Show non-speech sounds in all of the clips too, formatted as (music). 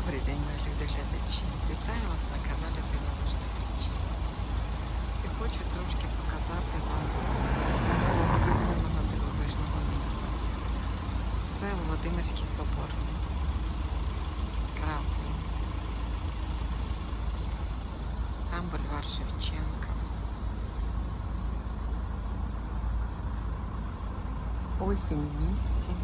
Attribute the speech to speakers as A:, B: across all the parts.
A: Добрий день, мої любі глядачі. Вітаю вас на каналі Дивовижні речі. І хочу трошки показати вам нового улюбленого дивовижного міста. Це Володимирський Соборний. Красний. Там бульвар Шевченка. Осінь в місті.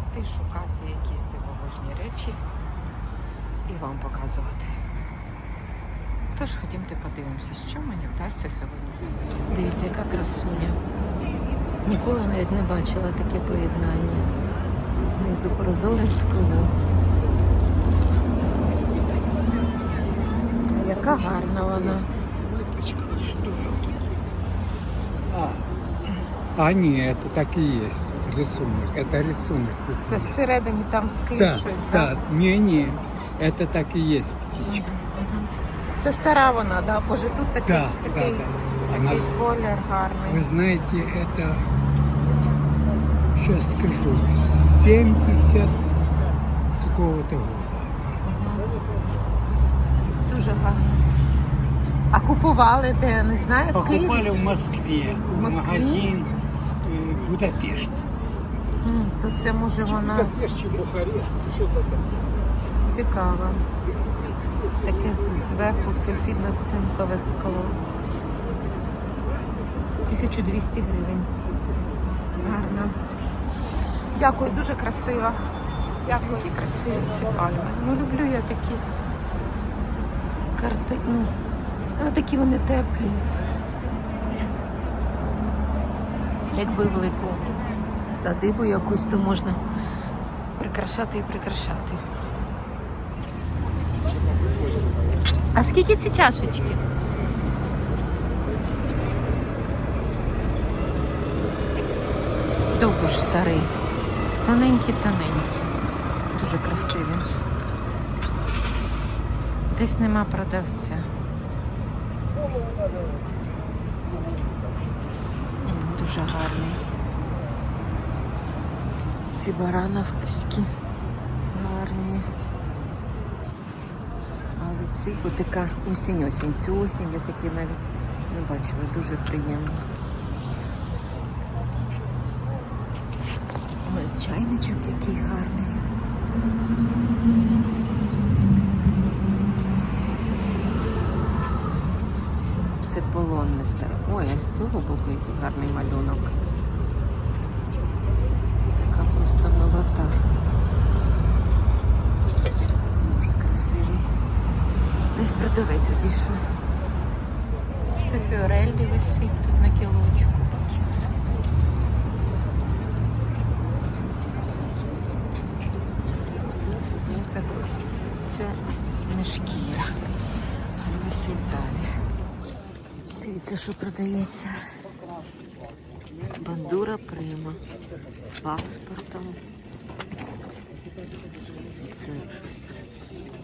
A: Ходити, шукати якісь дивовижні речі і вам показувати. Тож ходімте подивимося, що мені вдасться сьогодні. Дивіться, яка красуня. Ніколи навіть не бачила таке поєднання. Знизу прозоре скло. Яка гарна вона.
B: А, не, это так и есть. Рисунок. Это рисунок тут.
A: Це всередині там склі
B: да,
A: щось,
B: да,
A: так?
B: не, не. Это так и есть птичка.
A: Це стара вона, да? Боже, тут такий,
B: Да, да,
A: такий,
B: да.
A: такий
B: Она,
A: колір гарний.
B: вы знаете, это, сейчас скажу, 70 какого-то года.
A: Дуже гарно. А купували де, не знаю, в Києві?
B: Покупали в Москве,
A: В Москве?
B: магазин э, Будапешт.
A: То це може вона цікава. Таке зверху сульфідно-цинкове скло. 1200 гривень. Гарно. Дякую, дуже красиво. Дякую, які красиві ці пальми. Ну, люблю я такі карти. Ну, ну, такі вони теплі. Якби велику садибу якусь, то можна прикрашати і прикрашати. А скільки ці чашечки? Довго ж старий. Тоненькі, тоненькі. Дуже красиві. Десь нема продавця. Дуже гарний. Ці барановські гарні. Але ці отака осінь-осінь. Цю осінь я такі навіть не бачила. Дуже приємно. Ой, чайничок який гарний. Це полонне старе. Ой, а з цього боку який гарний малюнок. Просто милота. Дуже красивий. Десь продавець одійшов. Це фіорельді висить тут на кілочку. Це, це не шкіра. А висить далі. Дивіться, що продається. Паспортом. Це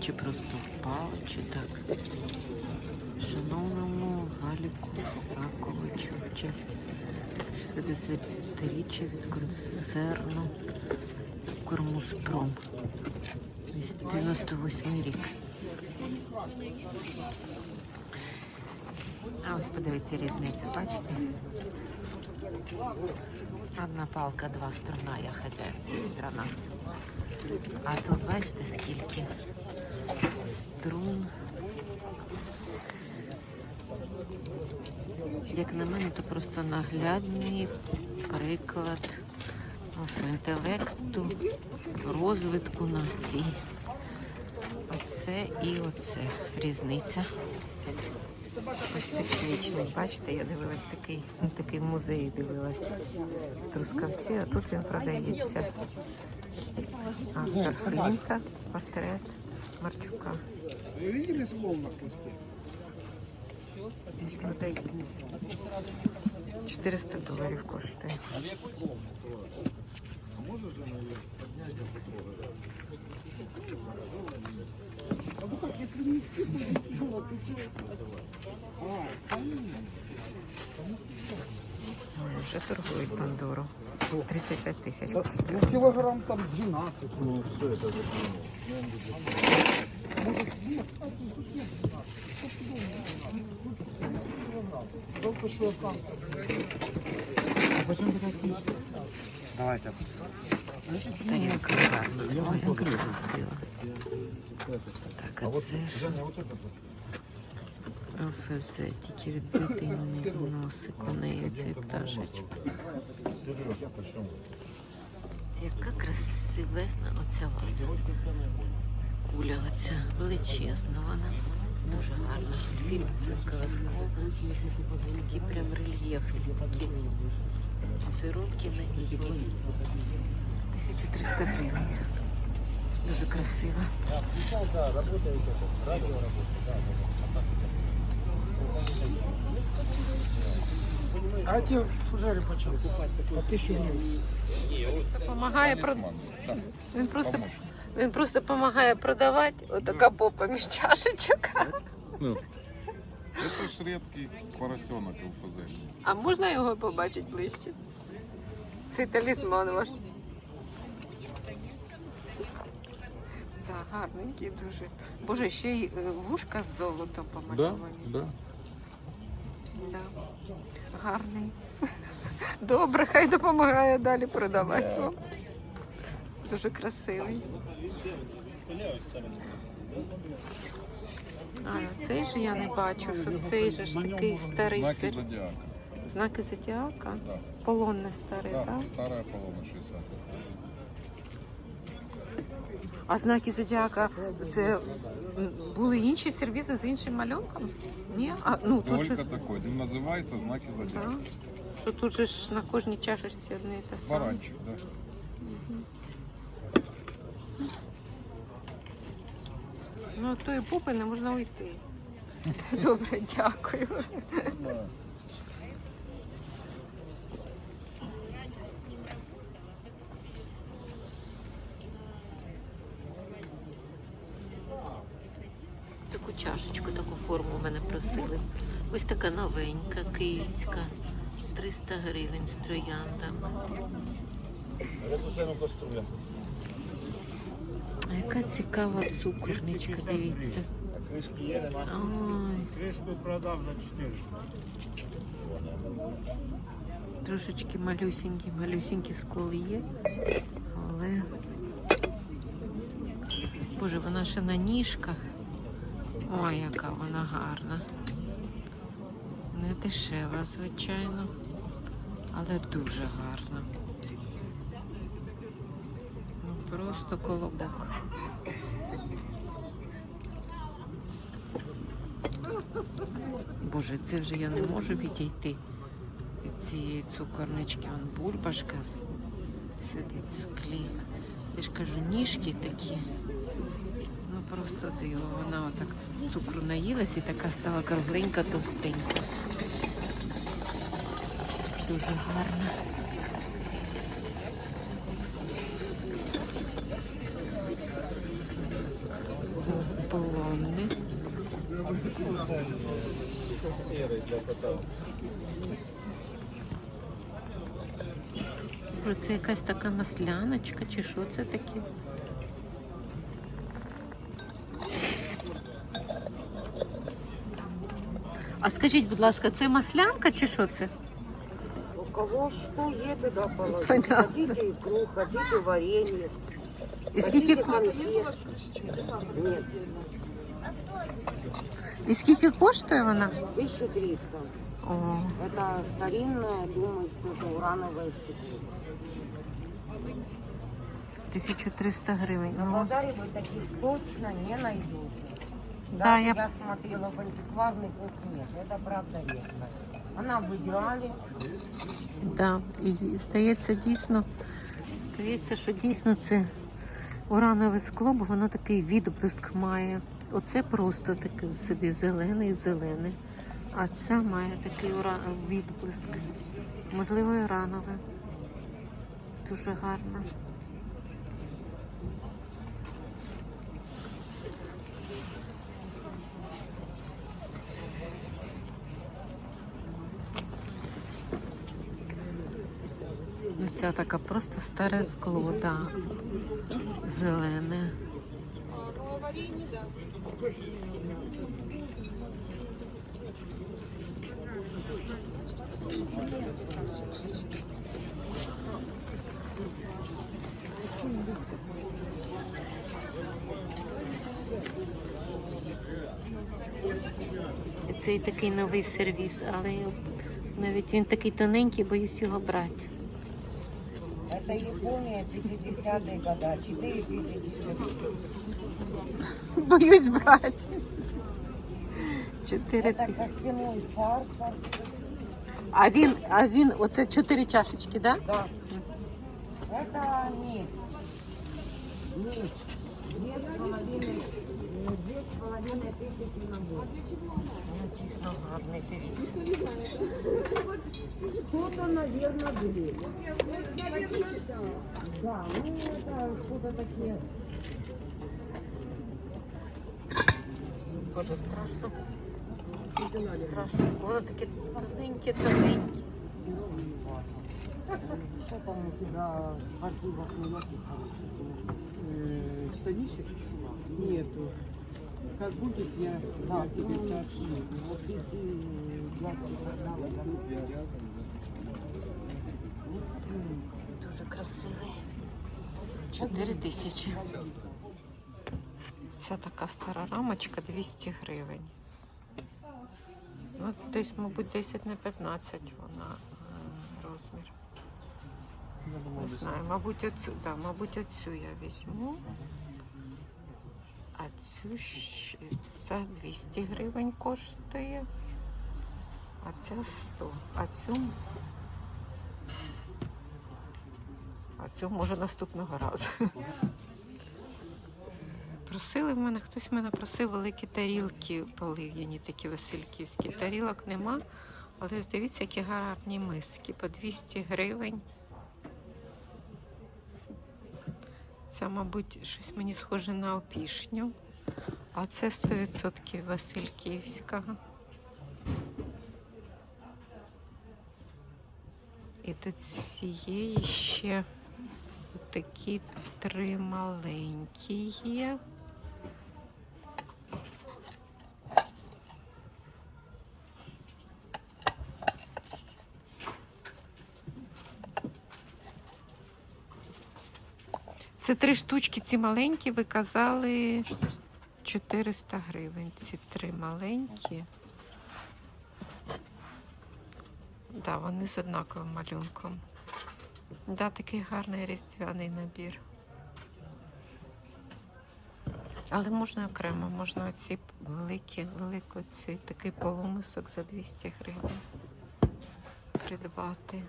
A: чи просто впав, чи так. Шановному Галіку Саковичу, честь 60-річчя від концерну Кормуспром. 98 рік. А ось подивіться різницю, бачите? Одна палка, два струна, я хазяїн страна. А тут бачите скільки струн. Як на мене, то просто наглядний приклад інтелекту, розвитку нації. І оце різниця. Підсвічник, бачите, я дивилась такий, ну, такий музей дивилась в Трускавці, а тут він продається. Автор Флінта, портрет Марчука.
C: Вы видели скол на?
A: Продається. 400 доларів коштує. Ой, Вже торгують Пандору. 35 тисяч коштує.
B: Ну, килограмм там 12.
C: Ну, все это
B: Только что там. Почему ты так пишешь? Давайте.
A: Тарілка гарна. Яка красива. Так, а це ж ОФЗ, тільки відбитий носик у неї цей
C: почему?
A: Яка красивезна оця ваза. Куля оця величезна вона. Дуже гарна. Фільцинкове скло. Такі прям рельєфні. Такі візерунки на ній. 1300 гривень. Дуже красиво.
B: А эти фужеры почем? По тысячу гривен.
A: Допомагає про... Він просто він просто допомагає продавати отака попа між чашечок.
C: Ну, это ж редкий поросенок ЛФЗ.
A: А можна його побачити ближче? Цей талісман ваш. Так, гарненький дуже. Боже, ще й е, вушка з золотом
C: Да,
A: помальовані.
C: да.
A: Да. Гарний. (laughs) Добре, хай допомагає далі продавати вам. Дуже красивий. А, цей же я не бачу, що цей же ж такий старий
C: Знаки
A: сир.
C: зодиака.
A: Знаки зодіака.
C: Да.
A: Полонне старий,
C: Да,
A: так?
C: старая полона 60.
A: А знаки зодіака це були інші сервіси з іншим малюнком? Ні? А, ну, тут же,
C: Только такой. Він називається знаки
A: да.
C: зодиака.
A: що тут же ж на кожній чашечці одне і те саме.
C: Баранчик, да.
A: Ну, от тої попи не можна уйти. Добре, дякую. Таку чашечку, таку форму в мене просили. Ось така новенька, київська. 300 гривень з трояндами. А яка цікава цукорничка, дивіться. Ой,
B: Крышку продав на 400.
A: трошечки малюсенькі, малюсенькі сколи є. Але. Боже, вона ще на ніжках. Ой, яка вона гарна. Не дешева, звичайно, але дуже гарна. Ну, просто колобок. Боже, це вже я не можу відійти від цієї цукорнички. Вон бульбашка сидить в склі. Я ж кажу, ніжки такі. Просто диво. Вона отак з цукру наїлась і така стала кругленька, товстенька. Дуже гарна. Полонне. Це якась така масляночка, чи що це таке? скажіть, будь ласка, це маслянка чи що це?
D: У кого что еды положить.
A: Понятно.
D: Хотите икру, хотите варенье,
A: І скільки,
D: хотите
A: ко-
D: конфет. Нет,
A: і скільки коштує вона?
D: 1300.
A: О,
D: Это старинное, думаю, что это урановое стекло.
A: 1300 гривень.
D: На
A: Ну,
D: базаре вы таких точно не найдете.
A: Да,
D: Даже
A: я-
D: я... смотрела в антикварных их нет. Это правда редко. Она в идеале.
A: да. І здається, дійсно, здається, що дійсно це уранове скло, бо воно такий відблиск має. Оце просто таке собі зелений, зелений. А ця має такий ура... відблиск. Можливо, уранове. Дуже гарно. Ну, ця така просто старе скло, да. Зелене. Цей такий новий сервіс, але навіть він такий тоненький, боюсь його брати.
D: Это Япония, 50-е года, 4 тысячи.
A: Боюсь брати. Чотири
D: Это
A: тисячі.
D: костяной фарфор.
A: А він, а він, оце чотири чашечки, да?
D: Да. Это медь. Медь. Две с половиной тысячи на
A: год. Она чисто гробный девиз.
D: Кто-то, наверное, были. Да, ну это что-то такие.
A: Боже, страшно. Страшно. Вот такие тоненькие, тоненькие.
D: Что там у тебя в архивах
E: не Станичек? Нету. Как будет, я, я тебе сообщу.
D: Вот эти я продала,
A: Дуже красивий. Чотири тисячі. Ця така стара рамочка 200 гривень. Ну, десь, мабуть, 10 на 15 вона е, розмір. Не знаю, мабуть, оцю, да, мабуть, оцю я візьму. Цю ця 200 гривень коштує. А ця 100. А цю. А цю може наступного разу. Просили в мене, хтось мене просив великі тарілки полив'яні, такі васильківські. Тарілок нема, але ось дивіться, які гарні миски по 200 гривень. Це, мабуть, щось мені схоже на опішню. А це 100% Васильківська. І тут цієї ще такі три маленькі є. Це три штучки, ці маленькі, ви казали 400 гривень. Ці три маленькі. Да, вони з однаковим малюнком. Да, такий гарний різдвяний набір. Але можна окремо, можна оці великі, велику цей такий полумисок за 200 гривень придбати.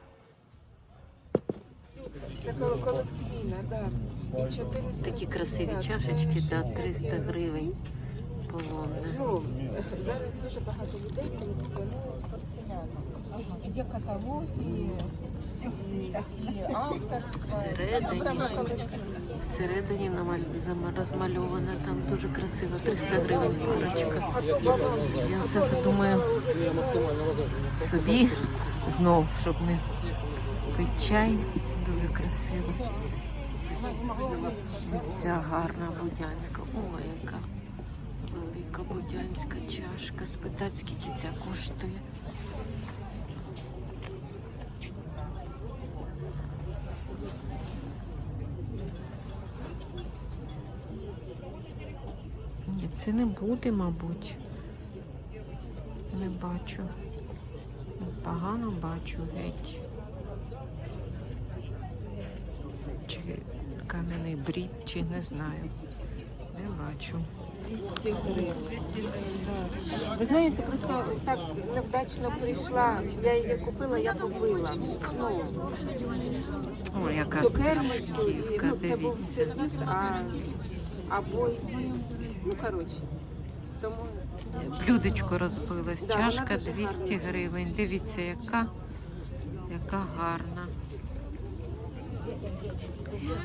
E: Це колекційна, да. І 400.
A: Такі красиві чашечки, да, 300 гривень.
E: Ну, зараз дуже багато людей колекціонують порцеляну. Є каталоги, і, авторська.
A: Всередині. Всередині розмальована, там дуже красиво, 300 гривень фігурочка. Я це вже думаю собі знов, щоб не пити чай. Красиво. Ця гарна будянська. Ой, яка велика будянська чашка. Спитати, скільки ця коштує. Ні, це не буде, мабуть. Не бачу. Погано бачу геть. Чи кам'яний брід, чи не знаю. Не бачу.
E: 200 гривень. Ви знаєте, просто так невдачно прийшла. Я її купила, я купила. Ну,
A: О, яка
E: цукерницю, і, ну, це був сервіс, а, а ну, коротше. Тому
A: Блюдечко розбилось.
E: Да,
A: Чашка 200 гривень. Дивіться, яка, яка гарна.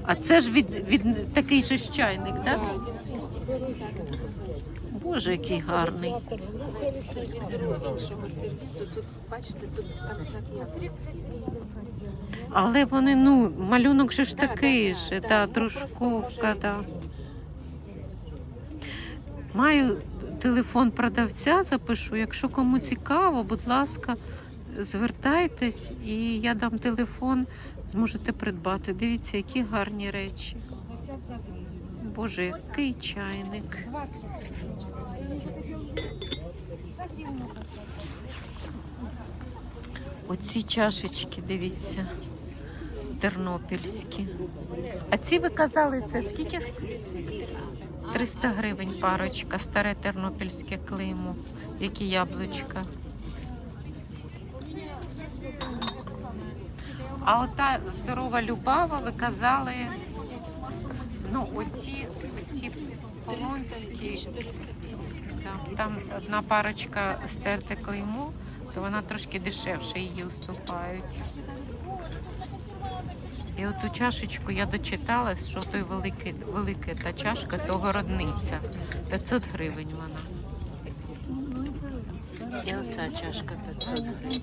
A: А це ж від, від такий же ж чайник, так?
E: Так, він 250 гривень.
A: Боже, який гарний. Але вони, ну, малюнок же ж такий же, та
E: ну,
A: дружковка,
E: може,
A: Маю телефон продавця, запишу. Якщо кому цікаво, будь ласка, звертайтесь і я дам телефон, зможете придбати. Дивіться, які гарні речі. Боже, який чайник. Оці чашечки, дивіться, тернопільські. А ці ви казали, це скільки? 300 гривень парочка, старе тернопільське клеймо. Які яблучка. А ота здорова Любава, ви казали, ну, оті, оті полонські, там, там одна парочка стерте клеймо, то вона трошки дешевше її уступають. І оту чашечку я дочитала, що той великий, велика та чашка, то городниця. 500 гривень вона. І оця чашка 500 гривень.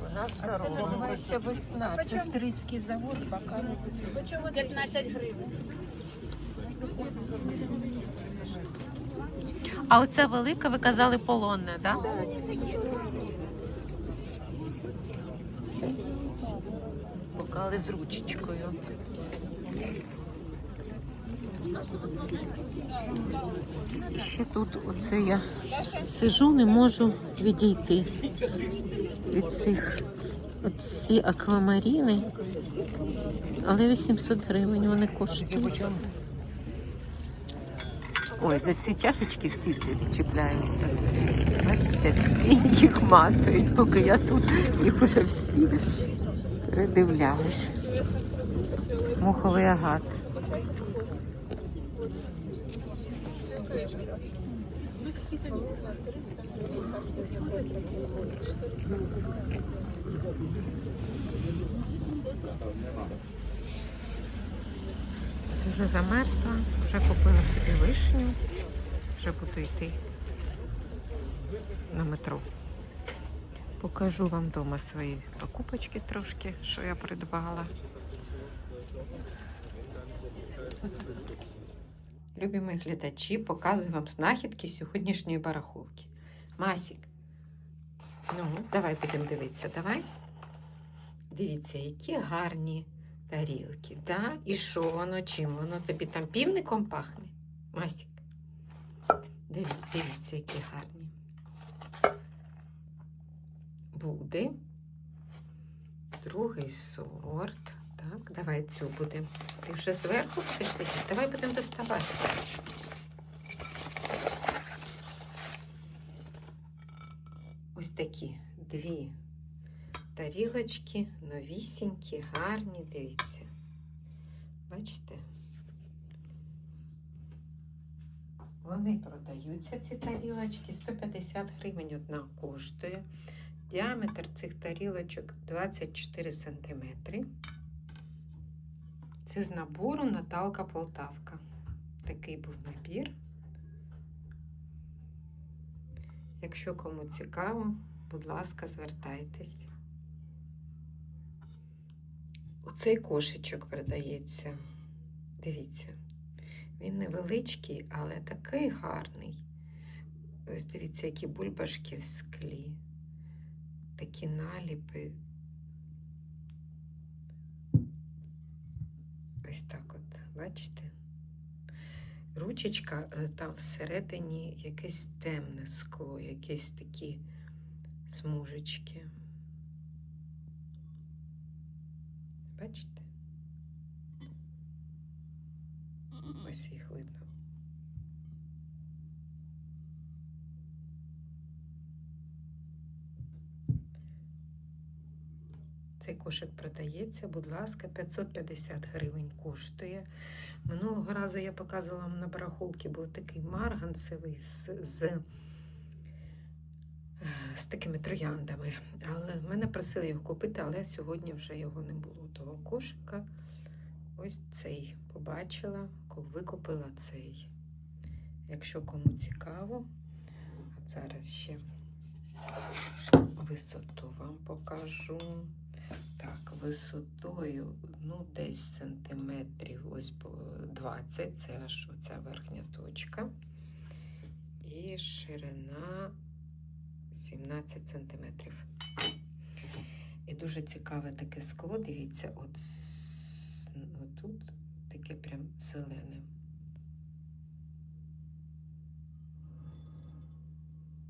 A: Вона
E: Це називається весна. Це стрийський завод, бакани весна.
F: 15 гривень.
A: А оця велика, ви казали, полонне, так? Да? Покали з ручечкою. І ще тут оце я сижу, не можу відійти від цих оці аквамаріни. Але 800 гривень вони коштують. Ой, за ці чашечки всі чіпляються. Бачите, всі їх мацають, поки я тут їх уже всі передивлялись. Муховий агат. Це вже замерзла, вже купила собі вишню, вже буду йти на метро. Покажу вам вдома свої покупочки трошки, що я придбала. Любі мої глядачі, показую вам знахідки сьогоднішньої барахолки. Масік. Ну, давай будемо дивитися, давай. Дивіться, які гарні тарілки, да? І що воно чим? Воно тобі там півником пахне? Масік. Дивіться, які гарні. Буде. Другий сорт. Так, давай цю будемо. Ти вже зверху будеш сидіти? Давай будемо доставати. Ось такі дві тарілочки, новісінькі, гарні, дивіться. Бачите? Вони продаються, ці тарілочки, 150 гривень одна коштує. Діаметр цих тарілочок 24 сантиметри. Це з набору Наталка Полтавка. Такий був набір. Якщо кому цікаво, будь ласка, звертайтесь. Оцей кошечок продається. Дивіться, він невеличкий, але такий гарний. Ось дивіться, які бульбашки в склі, такі наліпи. Ось так от, бачите? Ручечка е, там всередині якесь темне скло, якісь такі смужечки. Бачите? Ось їх видно. Цей кошик продається, будь ласка, 550 гривень коштує. Минулого разу я показувала вам на барахолці, був такий марганцевий з, з, з такими трояндами. Але мене просили його купити, але сьогодні вже його не було, того кошика. Ось цей побачила, викупила цей. Якщо кому цікаво, от зараз ще висоту вам покажу. Так, висотою, ну, десь сантиметрів ось по 20, це аж оця верхня точка. І ширина 17 сантиметрів. І дуже цікаве таке скло. Дивіться, от отут таке прям зелене.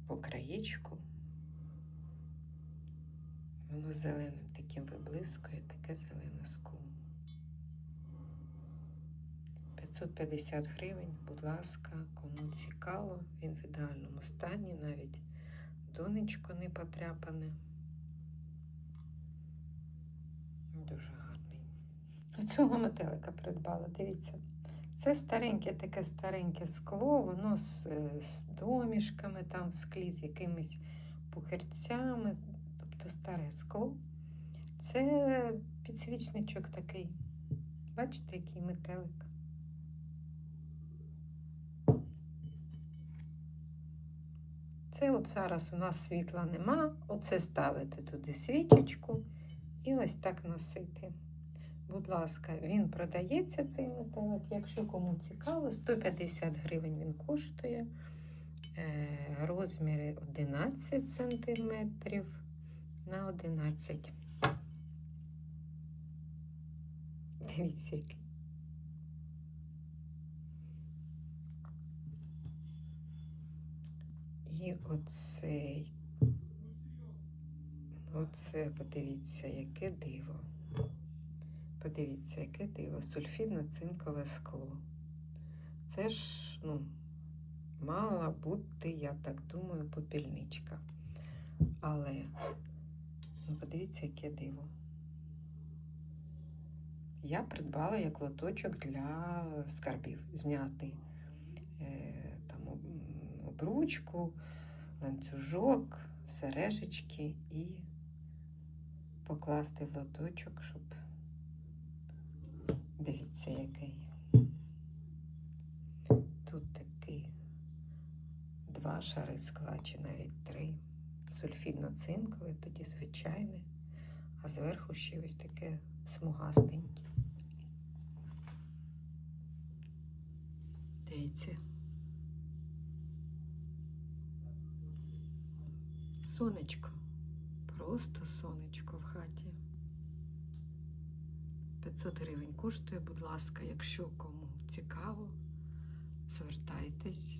A: По краєчку. Воно зеленим таким виблискує, таке зелене скло. 550 гривень, будь ласка, кому цікаво, він в ідеальному стані, навіть донечко не потряпане. Дуже гарний. Оцього метелика придбала, дивіться. Це стареньке таке стареньке скло, воно з, з домішками там в склі, з якимись пухирцями, тобто старе скло. Це підсвічничок такий. Бачите, який метелик. Це от зараз у нас світла нема. Оце ставити туди свічечку і ось так носити. Будь ласка, він продається цей метелик. Якщо кому цікаво, 150 гривень він коштує. Е, Розміри 11 сантиметрів на 11. Дивіться, який. І оцей. Оце, подивіться, яке диво. Подивіться, яке диво. Сульфідно-цинкове скло. Це ж, ну, мала бути, я так думаю, попільничка. Але, ну, подивіться, яке диво. Я придбала як лоточок для скарбів зняти е, там обручку, ланцюжок, сережечки і покласти в лоточок, щоб дивіться, який. Тут такий два шари скла, чи навіть три. Сульфідно-цинкове, тоді звичайне, а зверху ще ось таке смугастеньке. Дивіться. Сонечко. Просто сонечко в хаті. 500 гривень коштує, будь ласка, якщо кому цікаво, звертайтесь.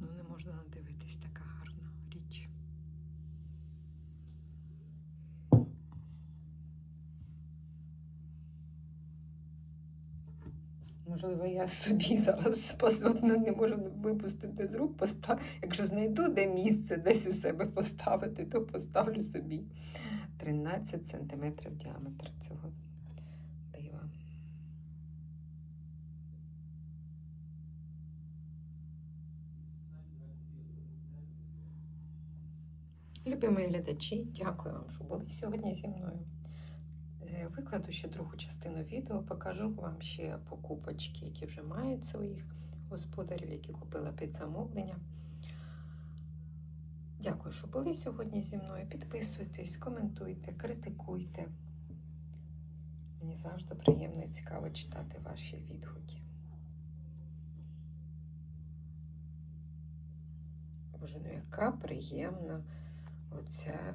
A: Ну, не можна надивитись, така гарна річ. Можливо, я собі (laughs) зараз не можу випустити з рук. Поста... Якщо знайду де місце десь у себе поставити, то поставлю собі 13 см діаметр цього дива. Любі мої глядачі, дякую вам, що були сьогодні зі мною. Е, Викладу ще другу частину відео, покажу вам ще покупочки, які вже мають своїх господарів, які купила під замовлення. Дякую, що були сьогодні зі мною. Підписуйтесь, коментуйте, критикуйте. Мені завжди приємно і цікаво читати ваші відгуки. Боже, ну яка приємна оця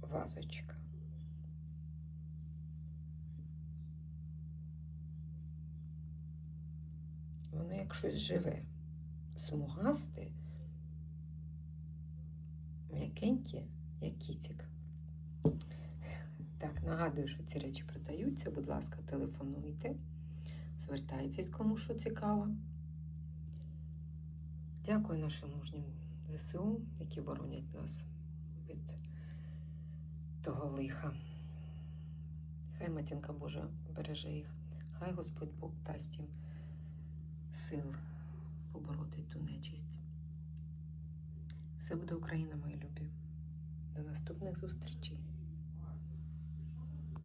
A: вазочка. Воно як щось живе, смугасте, м'якеньке, як кітик. Так, нагадую, що ці речі продаються. Будь ласка, телефонуйте, звертайтесь, кому що цікаво. Дякую нашим мужнім ЗСУ, які боронять нас від того лиха. Хай матінка Божа береже їх, хай Господь Бог дасть їм сил побороти ту нечисть. Все буде Україна, мої любі. До наступних зустрічей.